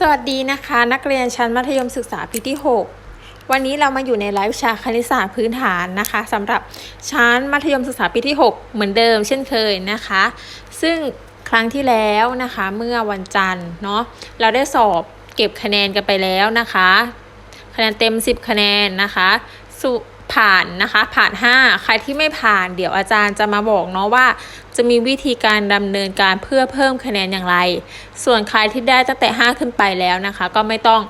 สวัสดีนะคะ นักเรียนชั้นมัธยมศึกษาปีที่ 6 วันนี้เรามาอยู่ในไลฟ์วิชาคณิตศาสตร์พื้นฐานนะคะสำหรับชั้นมัธยมศึกษาปีที่ 6 เหมือนเดิมเช่นเคยนะคะ ซึ่งครั้งที่แล้วนะคะเมื่อวันจันทร์เนาะเราได้สอบเก็บคะแนนกันไปแล้วนะคะ คะแนนเต็ม 10 คะแนนนะคะ ผ่านนะคะ ผ่าน 5 ใครที่ไม่ผ่านเดี๋ยวอาจารย์จะมาบอกเนาะว่า จะมีวิธีการดำเนินการเพื่อเพิ่มคะแนนอย่างไร ส่วนใครที่ได้ตั้งแต่ 5 ขึ้นไปแล้วนะคะ ก็ไม่ต้อง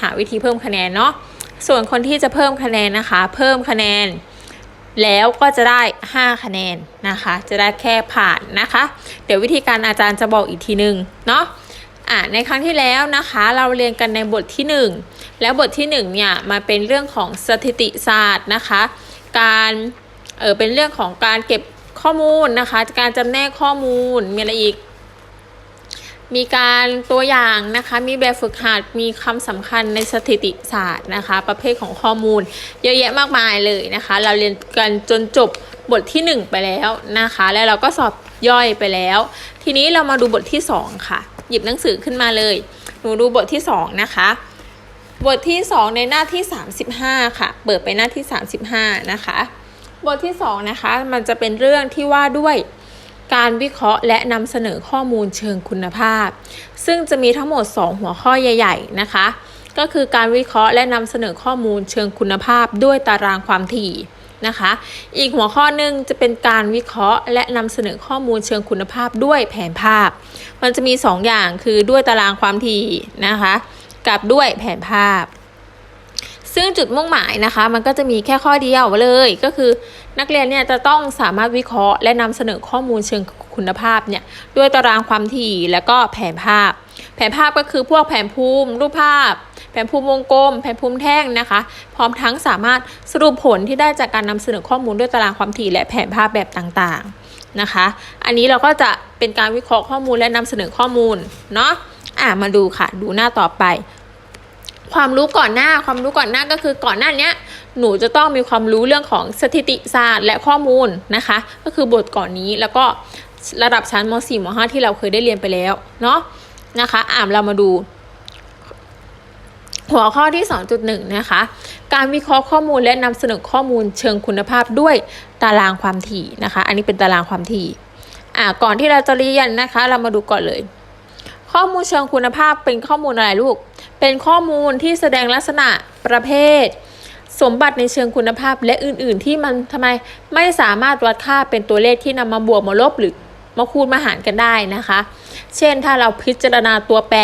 หาวิธีเพิ่มคะแนนเนาะส่วนคนที่จะเพิ่มคะแนนนะคะ เพิ่มคะแนน แล้วก็จะได้ 5 คะแนนนะคะ จะได้แค่ผ่านนะคะ เดี๋ยววิธีการอาจารย์จะบอกอีกทีนึงเนาะอะในครั้งที่แล้วนะคะ เราเรียนกันในบทที่ 1 แล้วบทที่1เนี่ยมาเป็นเรื่องของสถิติศาสตร์นะคะ การเออเป็นเรื่องของการเก็บข้อมูลนะคะ การจำแนกข้อมูลมีอะไรอีก มีการตัวอย่างนะคะ มีแบบฝึกหัดมีคำสำคัญในสถิติศาสตร์นะคะ ประเภทของข้อมูล เยอะแยะมากมายเลยนะคะ เราเรียนกันจนจบบทที่ 1 ไปแล้วนะคะ แล้วเราก็สอบย่อยไปแล้ว ทีนี้เรามาดูบทที่ 2 ค่ะ หยิบหนังสือขึ้นมาเลย หนูดูบทที่ 2 นะคะ บทที่ 2 ในหน้าที่ 35 ค่ะ เปิดไปหน้าที่ 35 นะคะ บทที่ 2 นะคะ มันจะเป็นเรื่องที่ว่าด้วยการวิเคราะห์และนำเสนอข้อมูลเชิงคุณภาพ ซึ่งจะมีทั้งหมด 2 หัวข้อใหญ่ ๆ นะคะ ก็คือการวิเคราะห์และนำเสนอข้อมูลเชิงคุณภาพด้วยตารางความถี่นะคะ อีกหัวข้อหนึ่งจะเป็นการวิเคราะห์ และนำเสนอข้อมูลเชิงคุณภาพด้วยแผนภาพ มันจะมี 2 อย่างคือด้วยตารางความถี่นะคะ กับด้วยแผนภาพ ซึ่งจุดมุ่งหมายนะคะ มันก็จะมีแค่ข้อเดียวเลยก็คือ นักเรียนเนี่ยจะต้องสามารถวิเคราะห์ และนำเสนอข้อมูลเชิงคุณภาพเนี่ยด้วยตารางความถี่แล้วก็แผนภาพ แผนภาพก็คือพวกแผนภูมิ รูปภาพ แผนภูมิวงกลม แผนภูมิแท่งนะคะ พร้อมทั้งสามารถสรุปผลที่ได้จากการนำเสนอข้อมูลด้วยตารางความถี่และแผนภาพแบบต่างๆนะคะ อันนี้เราก็จะเป็นการวิเคราะห์ข้อมูลและนำเสนอข้อมูลเนาะ อะมาดูค่ะ ดูหน้าต่อไป ความรู้ก่อนหน้า ความรู้ก่อนหน้าก็คือก่อนหน้านี้หนูจะต้องมีความรู้เรื่องของสถิติศาสตร์และข้อมูลนะคะ ก็คือบทก่อนนี้แล้วก็ระดับชั้นม .4 ม .5 ที่เราเคยได้เรียนไปแล้วเนาะนะคะอ่านเรามาดู หัวข้อที่ 2.1 นะคะ การวิเคราะห์ข้อมูลและนำเสนอข้อมูลเชิงคุณภาพด้วยตารางความถี่นะคะ อันนี้เป็นตารางความถี่อ่าก่อนที่เราจะเรียนนะคะ เรามาดูก่อนเลย ข้อมูลเชิงคุณภาพเป็นข้อมูลอะไรลูก เป็นข้อมูลที่แสดงลักษณะประเภท สมบัติในเชิงคุณภาพและอื่น ๆ ที่มันทำไมไม่สามารถวัดค่าเป็นตัวเลขที่นำมาบวกมาลบหรือมาคูณมาหารกันได้นะคะ เช่นถ้าเราพิจารณาตัวแปร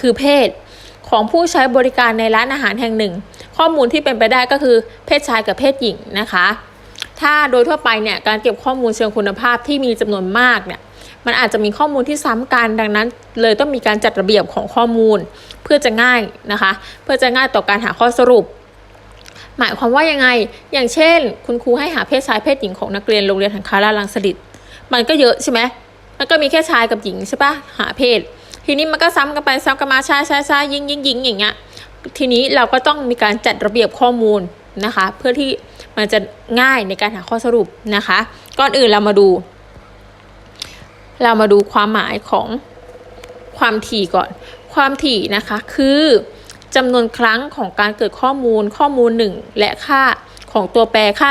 คือเพศ ของผู้ใช้บริการในร้านอาหารแห่งหนึ่ง ข้อมูลที่เป็นไปได้ก็คือเพศชายกับเพศหญิงนะคะ ถ้าโดยทั่วไปเนี่ยการเก็บข้อมูลเชิงคุณภาพที่มีจำนวนมากเนี่ย มันอาจจะมีข้อมูลที่ซ้ำกันดังนั้น เลยต้องมีการจัดระเบียบของข้อมูล เพื่อจะง่ายนะคะ เพื่อจะง่ายต่อการหาข้อสรุป หมายความว่ายังไง อย่างเช่น คุณครูให้หาเพศชายเพศหญิงของนักเรียนโรงเรียนหันคาราลังสลิดมันก็เยอะใช่ไหมมันก็มีแค่ชายกับหญิงใช่ปะหาเพศ ทีนี้มันก็ซ้ำกันไปซ้ำกันมาชายชายชายยิงยิงยิงอย่างเงี้ยทีนี้เราก็ต้องมีการจัดระเบียบข้อมูลนะคะ เพื่อที่มันจะง่ายในการหาข้อสรุปนะคะ ก่อนอื่นเรามาดู เรามาดูความหมายของความถี่ก่อน ความถี่นะคะ คือจำนวนครั้งของการเกิดข้อมูลข้อมูล 1 และค่าของตัวแปรค่า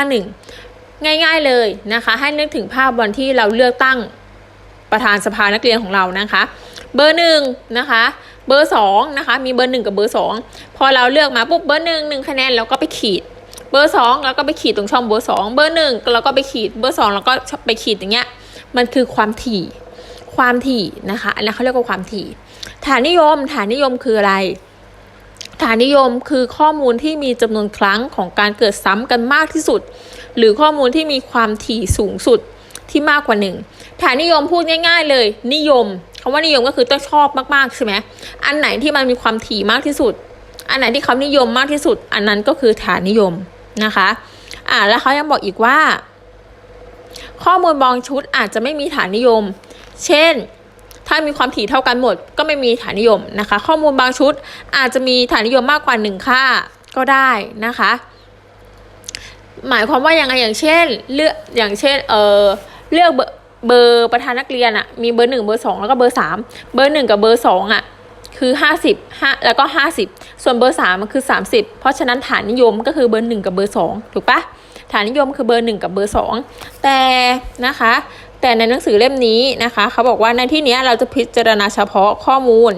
1 ง่ายๆเลยนะคะ ให้นึกถึงภาพวันที่เราเลือกตั้งประธานสภานักเรียนของเรานะคะ เบอร์หนึ่งนะคะ เบอร์สองนะคะ มีเบอร์หนึ่งกับเบอร์สองพอเราเลือกมาปุ๊บเบอร์หนึ่งหนึ่งคะแนนเราก็ไปขีด เบอร์สองเราก็ไปขีดตรงช่องเบอร์สองเบอร์หนึ่งเราก็ไปขีดเบอร์สองเราก็ไปขีดอย่างเงี้ย มันคือความถี่ ความถี่นะคะอันนี้เขาเรียกว่าความถี่ ฐานนิยม ฐานนิยมคืออะไร ฐานนิยมคือข้อมูลที่มีจำนวนครั้งของการเกิดซ้ำกันมากที่สุด หรือข้อมูลที่มีความถี่สูงสุดที่มากกว่าหนึ่งฐานนิยมพูดง่าย ๆ เลย นิยมคำว่านิยมก็คือต้องชอบมากๆใช่ไหมอันไหนที่มันมีความถี่มากที่สุด อันไหนที่เขานิยมมากที่สุด อันนั้นก็คือฐานนิยมนะคะ อ่าแล้วเขายังบอกอีกว่า ข้อมูลบางชุดอาจจะไม่มีฐานนิยม เช่น ถ้ามีความถี่เท่ากันหมด ก็ไม่มีฐานนิยมนะคะ ข้อมูลบางชุดอาจจะมีฐานนิยมมากกว่าหนึ่งค่าก็ได้นะคะ หมายความว่ายังไงอย่างเช่นเลือกอย่างเช่นเออเลือกเบอร์เบอร์ประธานนักเรียนอะมีเบอร์หนึ่งเบอร์สองแล้วก็เบอร์สามเบอร์หนึ่งกับเบอร์สองอะคือ50 5แล้วก็50ส่วนเบอร์3มันคือ30เพราะฉะนั้นฐานนิยมก็คือเบอร์1กับเบอร์2ถูกปะ ฐานนิยมคือเบอร์ 1 กับเบอร์ 2 แต่นะคะ แต่ในหนังสือเล่มนี้นะคะ เขาบอกว่าในที่นี้เราจะพิจารณาเฉพาะข้อมูล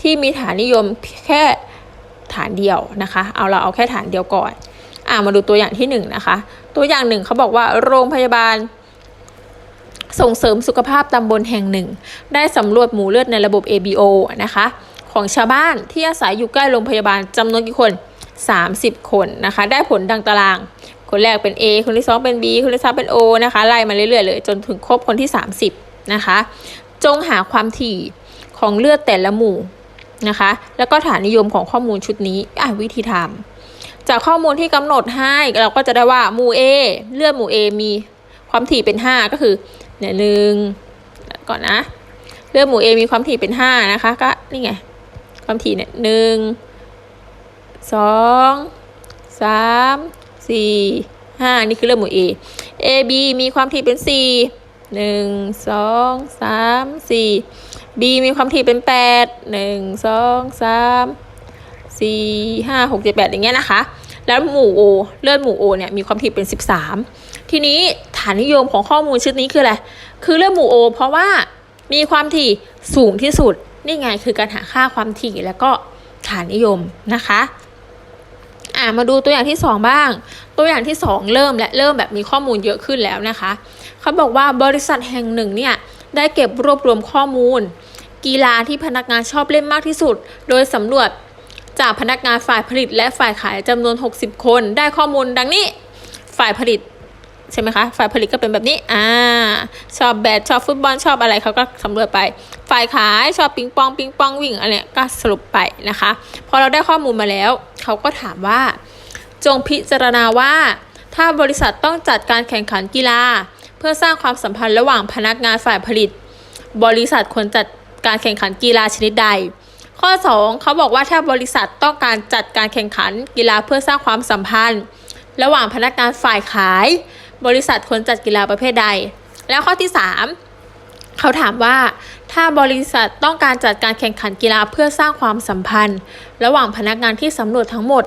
ที่มีฐานนิยมแค่ฐานเดียวนะคะ เอาเราเอาแค่ฐานเดียวก่อน อ่ามาดูตัวอย่างที่หนึ่งนะคะ ตัวอย่างหนึ่งเขาบอกว่าโรงพยาบาลส่งเสริมสุขภาพตำบลแห่งหนึ่ง ได้สำรวจหมู่เลือดในระบบ ABO นะคะ ของชาวบ้านที่อาศัยอยู่ใกล้โรงพยาบาลจำนวนกี่คน 30 คนนะคะ ได้ผลดังตาราง คนแรกเป็น A คนที่ 2 เป็น B คนที่3เป็น O นะคะไล่มาเรื่อยๆเลย จนถึงครบคนที่ 30 นะคะ จงหาความถี่ของเลือดแต่ละหมู่นะคะ แล้วก็ฐานนิยมของข้อมูลชุดนี้วิธีทำจากข้อมูลที่กำหนดให้เราก็จะได้ว่าหมู่ A เลือดหมู่ A มีความถี่เป็น 5 ก็คือเนี่ยหนึ่งก่อนนะ เลือดหมู่ A มีความถี่เป็น 5 นะคะ ก็นี่ไง ความถี่เนี่ยหนึ่ง สองสามสี่ห้านี่คือเลือดหมู่ A AB มีความถี่เป็นสี่หนึ่งสองสามสี่ B มีความถี่เป็นแปดหนึ่งสองสามสี่ห้าหกเจ็ดแปดอย่างเงี้ยนะคะ แล้วหมู่ O เลือดหมู่ O เนี่ยมีความถี่เป็นสิบสามทีนี้ฐานนิยมของข้อมูลชุดนี้คืออะไร คือเลือดหมู่ O เพราะว่ามีความถี่สูงที่สุด นี่ไงคือการหาค่าความถี่แล้วก็ฐานนิยมนะคะ อ่ามาดูตัวอย่างที่ 2 บ้าง ตัวอย่างที่ 2 เริ่มและเริ่มแบบมีข้อมูลเยอะขึ้นแล้วนะคะเขาบอกว่าบริษัทแห่งหนึ่งเนี่ยได้เก็บรวบรวมข้อมูล กีฬาที่พนักงานชอบเล่นมากที่สุด โดยสำรวจจากพนักงานฝ่ายผลิตและฝ่ายขายจำนวน 60 คน ได้ข้อมูลดังนี้ ฝ่ายผลิต ใช่ไหมคะฝ่ายผลิตก็เป็นแบบนี้อ่าชอบแบดชอบฟุตบอลชอบอะไรเขาก็สำรวจไป ฝ่ายขายชอบปิงปองปิงปองวิ่งอะไรก็สรุปไปนะคะพอเราได้ข้อมูลมาแล้วเขาก็ถามว่า จงพิจารณาว่า ถ้าบริษัทต้องจัดการแข่งขันกีฬา เพื่อสร้างความสัมพันธ์ระหว่างพนักงานฝ่ายผลิต บริษัทควรจัดการแข่งขันกีฬาชนิดใดข้อ 2 เขาบอกว่าถ้าบริษัทต้องการจัดการแข่งขันกีฬาเพื่อสร้างความสัมพันธ์ ระหว่างพนักงานฝ่ายขาย บริษัทควรจัดกีฬาประเภทใด แล้วข้อที่ 3 เขาถามว่า ถ้าบริษัทต้องการจัดการแข่งขันกีฬาเพื่อสร้างความสัมพันธ์ ระหว่างพนักงานที่สำรวจทั้งหมด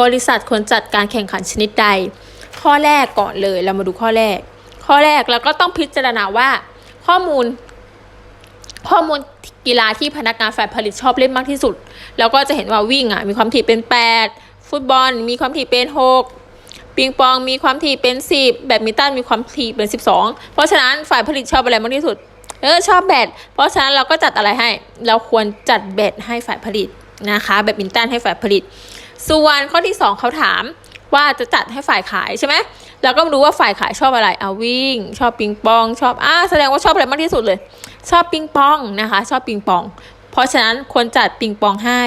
บริษัทควรจัดการแข่งขันชนิดใด ข้อแรกก่อนเลยเรามาดูข้อแรก ข้อแรกเราก็ต้องพิจารณาว่า ข้อมูล ข้อมูลกีฬาที่พนักงานฝ่ายผลิตชอบเล่นมากที่สุด แล้วก็จะเห็นว่าวิ่งอะมีความถี่เป็น 8 ฟุตบอลมีความถี่เป็น 6 ปิงปองมีความถี่เป็น 10 แบดมินตันมีความถี่เป็น 12 เพราะฉะนั้นฝ่ายผลิตชอบอะไรมากที่สุด เออชอบแบด เพราะฉะนั้นเราก็จัดอะไรให้ เราควรจัดแบดให้ฝ่ายผลิตนะคะแบดมินตันให้ฝ่ายผลิต ส่วนข้อที่ 2เขาถามว่าจะจัดให้ฝ่ายขายใช่ไหมเราก็มาดูว่าฝ่ายขายชอบอะไรเอาวิ่ง ชอบปิงปอง ชอบอ่าแสดงว่าชอบอะไรมากที่สุดเลย ชอบปิงปองนะคะ ชอบปิงปอง เพราะฉะนั้นควรจัดปิงปองให้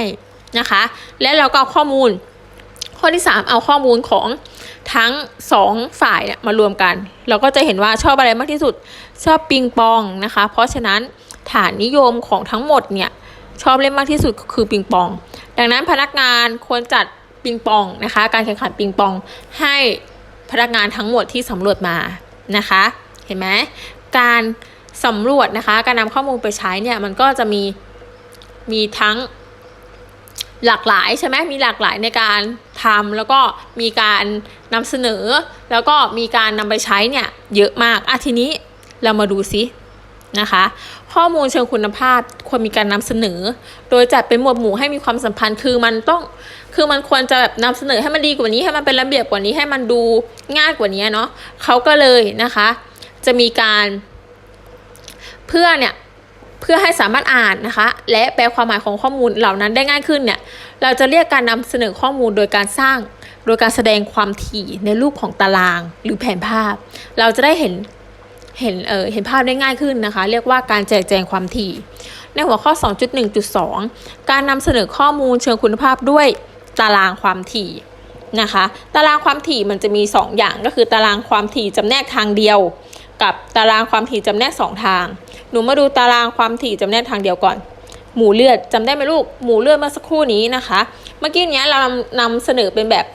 นะคะ และเราก็เอาข้อมูล ข้อที่ 3 เอาข้อมูลของทั้ง 2 ฝ่ายเนี่ยมารวมกัน เราก็จะเห็นว่าชอบอะไรมากที่สุด ชอบปิงปองนะคะ เพราะฉะนั้นฐานนิยมของทั้งหมดเนี่ยชอบเล่นมากที่สุดคือปิงปอง ดังนั้นพนักงานควรจัดปิงปองนะคะ การแข่งขันปิงปองให้พนักงานทั้งหมดที่สำรวจมานะคะ เห็นไหมการสำรวจนะคะ การนำข้อมูลไปใช้เนี่ยมันก็จะมีมีทั้ง หลากหลายใช่ไหมมีหลากหลายในการทำแล้วก็มีการนำเสนอ แล้วก็มีการนำไปใช้เนี่ยเยอะมากอะทีนี้เรามาดูซินะคะข้อมูลเชิงคุณภาพควรมีการนำเสนอ โดยจัดเป็นหมวดหมู่ให้มีความสัมพันธ์คือมันต้องคือมันควรจะแบบนำเสนอให้มันดีกว่านี้ให้มันเป็นระเบียบกว่านี้ให้มันดูง่ายกว่านี้เนาะเขาก็เลยนะคะ จะมีการเพื่อเนี่ย เพื่อให้สามารถอ่านนะคะ และแปลความหมายของข้อมูลเหล่านั้นได้ง่ายขึ้นเนี่ยเราจะเรียกการนำเสนอข้อมูลโดยการสร้าง โดยการแสดงความถี่ในรูปของตาราง หรือแผนภาพ เราจะได้เห็นเห็นเออเห็นภาพได้ง่ายขึ้นนะคะ เรียกว่าการแจกแจงความถี่ ในหัวข้อ 2.1.2 การนำเสนอข้อมูลเชิงคุณภาพด้วยตารางความถี่นะคะ ตารางความถี่มันจะมี 2 อย่างก็คือตารางความถี่จำแนกทางเดียว กับตารางความถี่จำแนก 2 ทาง หนูมาดูตารางความถี่จำแนกทางเดียวก่อน หมูเลือดจำได้ไหมลูก หมูเลือดเมื่อสักครู่นี้นะคะ เมื่อกี้เนี้ยเรานำเสนอเป็นแบบ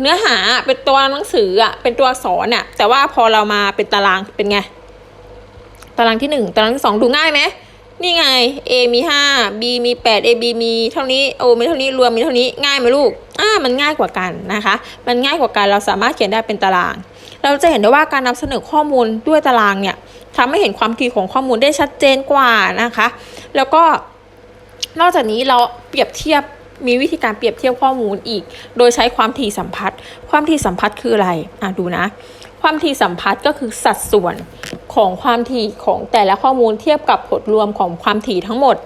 เนื้อหาเป็นตัวหนังสืออะเป็นตัวอักษรอะแต่ว่าพอเรามาเป็นตารางเป็นไง ตารางที่หนึ่งตารางที่สองดูง่ายไหม นี่ไง A มี 5 B มี 8 A B มีเท่านี้ O มีเท่านี้ รวมมีเท่านี้ ง่ายไหมลูก อ่า มันง่ายกว่ากันนะคะ มันง่ายกว่ากัน เราสามารถเขียนได้เป็นตาราง เราจะเห็นได้ว่าการนำเสนอข้อมูลด้วยตารางเนี่ยทำให้เห็นความถี่ของข้อมูลได้ชัดเจนกว่านะคะ แล้วก็นอกจากนี้เราเปรียบเทียบมีวิธีการเปรียบเทียบข้อมูลอีก โดยใช้ความถี่สัมพัทธ์ ความถี่สัมพัทธ์คืออะไร อะดูนะ ความถี่สัมพัทธ์ก็คือสัดส่วนของความถี่ของแต่ละข้อมูลเทียบกับผลรวมของความถี่ทั้งหมด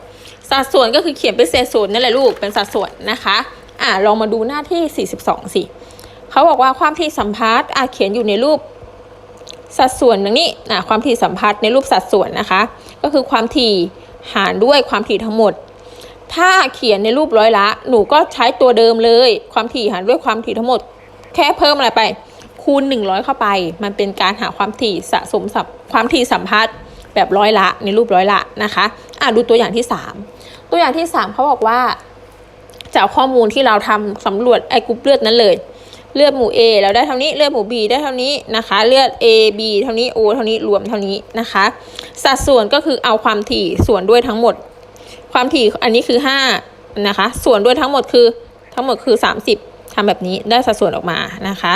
สัดส่วนก็คือเขียนเป็นเศษศูนนั่นแหละลูกเป็นสัดส่วนนะคะอะลองมาดูหน้าที่ 42 สิเขาบอกว่าความถี่สัมพัทธ์อะเขียนอยู่ในรูปสัดส่วนอย่างนี้นะความถี่สัมพัทธ์ในรูปสัดส่วนนะคะ ก็คือความถี่หารด้วยความถี่ทั้งหมด ถ้าเขียนในรูปร้อยละ หนูก็ใช้ตัวเดิมเลย ความถี่หารด้วยความถี่ทั้งหมด แค่เพิ่มอะไรไป คูณ 100 เข้าไป มันเป็นการหาความถี่สะสมสับความถี่สัมพัทธ์แบบร้อยละในรูปร้อยละนะคะอะดูตัวอย่างที่ 3 ตัวอย่างที่ 3เขาบอกว่าจากข้อมูลที่เราทำสำรวจไอ้กรุ๊ปเลือดนั้นเลย เลือดหมู่ A เราได้เท่านี้เลือดหมู่ B ได้เท่านี้นะคะ เลือด A B เท่านี้ O เท่านี้รวมเท่านี้นะคะ สัดส่วนก็คือเอาความถี่ส่วนด้วยทั้งหมด ความถี่อันนี้คือ5นะคะส่วนด้วยทั้งหมดคือทั้งหมดคือ 30ทำแบบนี้ได้สัดส่วนออกมานะคะ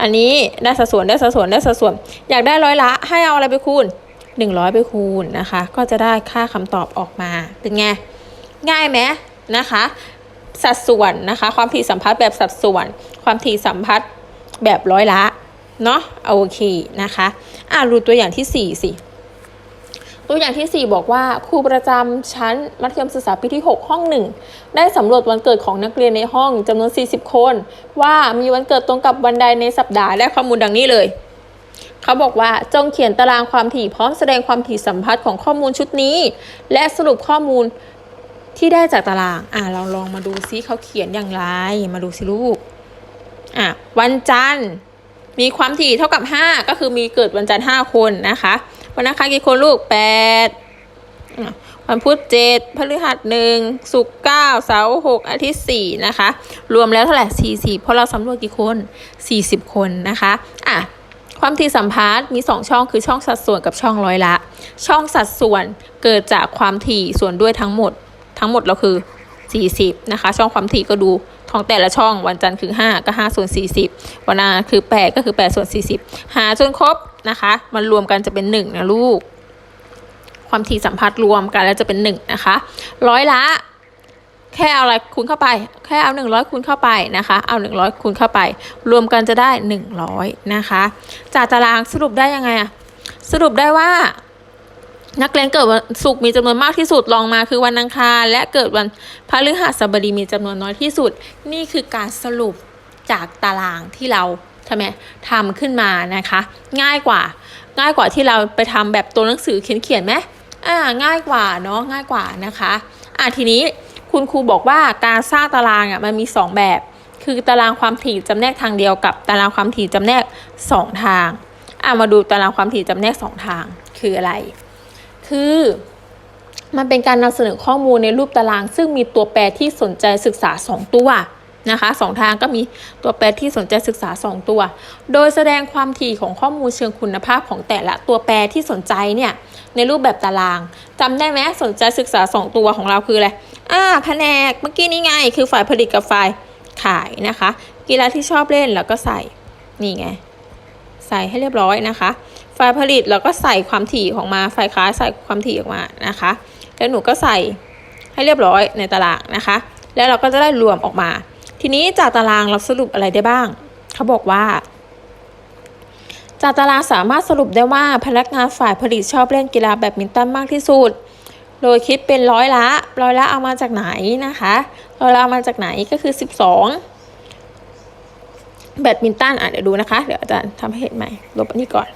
อันนี้ได้สัดส่วนได้สัดส่วนได้สัดส่วน อยากได้ร้อยละให้เอาอะไรไปคูณ 100 ไปคูณนะคะ ก็จะได้ค่าคำตอบออกมาเป็นไงง่ายไหมนะคะ สัดส่วนนะคะ ความถี่สัมพัทธ์แบบสัดส่วน ความถี่สัมพัทธ์แบบร้อยละเนาะโอเคนะคะ อ่าดูตัวอย่างที่ 4 สิ ตัวอย่างที่ 4 บอกว่าครูประจำชั้นมัธยมศึกษาปีที่ 6 ห้องหนึ่งได้สำรวจวันเกิดของนักเรียนในห้องจำนวน 40 คน ว่ามีวันเกิดตรงกับวันใดในสัปดาห์และข้อมูลดังนี้เลย เขาบอกว่าจงเขียนตารางความถี่พร้อมแสดงความถี่สัมพัทธ์ของข้อมูลชุดนี้ และสรุปข้อมูลที่ได้จากตาราง อ่าเราลองมาดูซิเขาเขียนอย่างไร มาดูสิลูก อะวันจันทร์มีความถี่เท่ากับ 5 ก็คือมีเกิดวันจันทร์5คนนะคะ วันอังคารกี่คนลูกแปดวันพุธเจ็ดพฤหัสหนึ่งศุกร์เก้าเสาร์หกอาทิตย์สี่นะคะ รวมแล้วเท่าไหร่สี่สิบเพราะเราสำรวจกี่คนสี่สิบคนนะคะอะความถี่สัมพัทธ์มี 2 ช่องคือช่องสัดส่วนกับช่องร้อยละ ช่องสัดส่วนเกิดจากความถี่ส่วนด้วยทั้งหมด ทั้งหมดเราคือ 40 นะคะ ช่องความถี่ก็ดูท้องแต่ละช่องวันจันทร์คือ 5 ก็5ส่วน40 วันอาคือ 8 ก็คือ8ส่วน40 หาจนครบ นะคะ มันรวมกันจะเป็น1นะลูก ความถี่สัมพัทธ์รวมกันแล้วจะเป็น1นะคะร้อยละ แค่เอาอะไรคูณเข้าไป แค่เอา 100คูณเข้าไปนะคะ เอา 100คูณเข้าไป รวมกันจะได้ 100 นะคะ จากตารางสรุปได้ยังไงอะสรุปได้ว่านักเรียนเกิดวันศุกร์มีจำนวนมากที่สุดรองมาคือวันอังคารและเกิดวันพฤหัสบดีมีจำนวนน้อยที่สุด นี่คือการสรุปจากตารางที่เรา ทำไมทำขึ้นมานะคะ ง่ายกว่า ง่ายกว่าที่เราไปทำแบบตัวหนังสือเขียนเขียนๆไหมอ่าง่ายกว่าเนาะง่ายกว่านะคะอ่าทีนี้คุณครูบอกว่าการสร้างตารางอะมันมี 2 แบบ คือตารางความถี่จำแนกทางเดียวกับตารางความถี่จำแนก 2 ทางอ่ามาดูตารางความถี่จำแนก 2 ทางคืออะไร คือมันเป็นการนำเสนอข้อมูลในรูปตาราง ซึ่งมีตัวแปรที่สนใจศึกษา 2 ตัว นะคะสองทางก็มีตัวแปรที่สนใจศึกษา 2 ตัว โดยแสดงความถี่ของข้อมูลเชิงคุณภาพของแต่ละตัวแปรที่สนใจเนี่ยในรูปแบบตารางจำได้ไหมสนใจศึกษา 2 ตัวของเราคืออะไรอ่าแผนกเมื่อกี้นี้ไง คือฝ่ายผลิตกับฝ่ายขายนะคะ กีฬาที่ชอบเล่นแล้วก็ใส่นี่ไง ใส่ให้เรียบร้อยนะคะ ฝ่ายผลิตเราก็ใส่ความถี่ของมาฝ่ายขายใส่ความถี่ออกมานะคะ แล้วหนูก็ใส่ให้เรียบร้อยในตารางนะคะ แล้วเราก็จะได้รวมออกมา ทีนี้จากตารางเราสรุปอะไรได้บ้าง เขาบอกว่า จากตารางสามารถสรุปได้ว่าพนักงานฝ่ายผลิตชอบเล่นกีฬาแบดมินตันมากที่สุด โดยคิดเป็นร้อยละ ร้อยละเอามาจากไหนนะคะ ร้อยละเอามาจากไหนก็คือ 12 แบดมินตันอะเดี๋ยวดูนะคะ เดี๋ยวอาจารย์ทำให้เห็นใหม่ ลบอันนี้ก่อน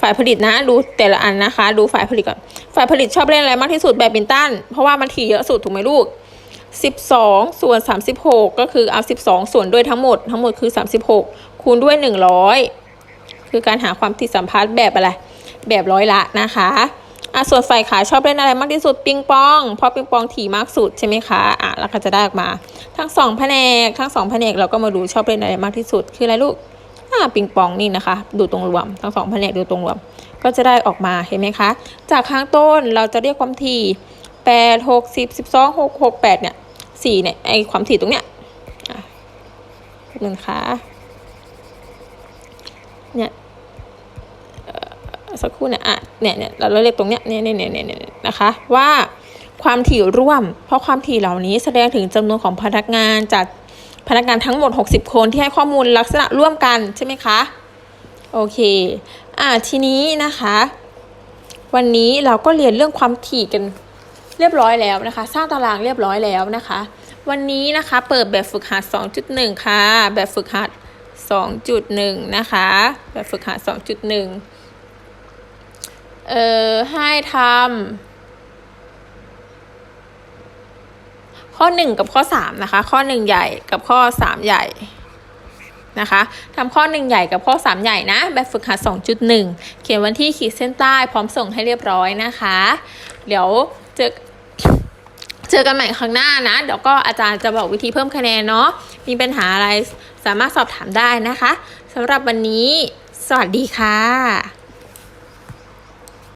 ฝ่ายผลิตนะดูแต่ละอันนะคะ ดูฝ่ายผลิตก่อน ฝ่ายผลิตชอบเล่นอะไรมากที่สุดแบดมินตัน เพราะว่ามันถี่เยอะสุดถูกไหมลูก 12 ส่วน 36 ก็คือเอา 12 ส่วนด้วยทั้งหมดทั้งหมดคือ 36 คูณด้วย 100 คือการหาความถี่สัมพัทธ์แบบอะไร แบบร้อยละนะคะอะส่วนฝ่ายขายชอบเล่นอะไรมากที่สุดปิงปอง เพราะปิงปองถี่มากสุดใช่ไหมคะอะแล้วก็จะได้ออกมา ทั้งสองแผนกทั้งสองแผนกเราก็มาดูชอบเล่นอะไรมากที่สุด คืออะไรลูกอ่าปิงปองนี่นะคะ ดูตรงรวม ทั้งสองแผนกดูตรงรวม ก็จะได้ออกมาเห็นไหมคะ จากข้างต้นเราจะเรียกความถี่แปดหกสิบสิบสองหกหกแปดเนี่ย สี่เนี่ยไอความถี่ตรงเนี้ยอะหนึ่งคะเนี่ยสักครู่เนี่ยอะเนี่ยเนี่ยเราเรียกตรงเนี้ยเนี่ยเนี่ยเนี่ยเนี่ยนะคะ ว่าความถี่ร่วม เพราะความถี่เหล่านี้แสดงถึงจำนวนของพนักงานจากพนักงานทั้งหมด 60 คนที่ให้ข้อมูลลักษณะร่วมกันใช่ไหมคะโอเคอ่าทีนี้นะคะ วันนี้เราก็เรียนเรื่องความถี่กัน เรียบร้อยแล้วนะคะ สร้างตารางเรียบร้อยแล้วนะคะ วันนี้นะคะเปิดแบบฝึกหัด 2.1 ค่ะ แบบฝึกหัด 2.1 นะคะ แบบฝึกหัด 2.1 เอ่อให้ทำข้อ 1 กับข้อ 3 นะคะ ข้อ 1 ใหญ่กับข้อ 3 ใหญ่นะคะทำข้อ 1 ใหญ่กับข้อ 3 ใหญ่นะ แบบฝึกหัด 2.1 เขียนวันที่ขีดเส้นใต้พร้อมส่งให้เรียบร้อยนะคะ เดี๋ยวเจอ เจอกันใหม่ครั้งหน้านะ เดี๋ยวก็อาจารย์จะบอกวิธีเพิ่มคะแนนเนาะ มีปัญหาอะไรสามารถสอบถามได้นะคะสำหรับวันนี้ สวัสดีค่ะ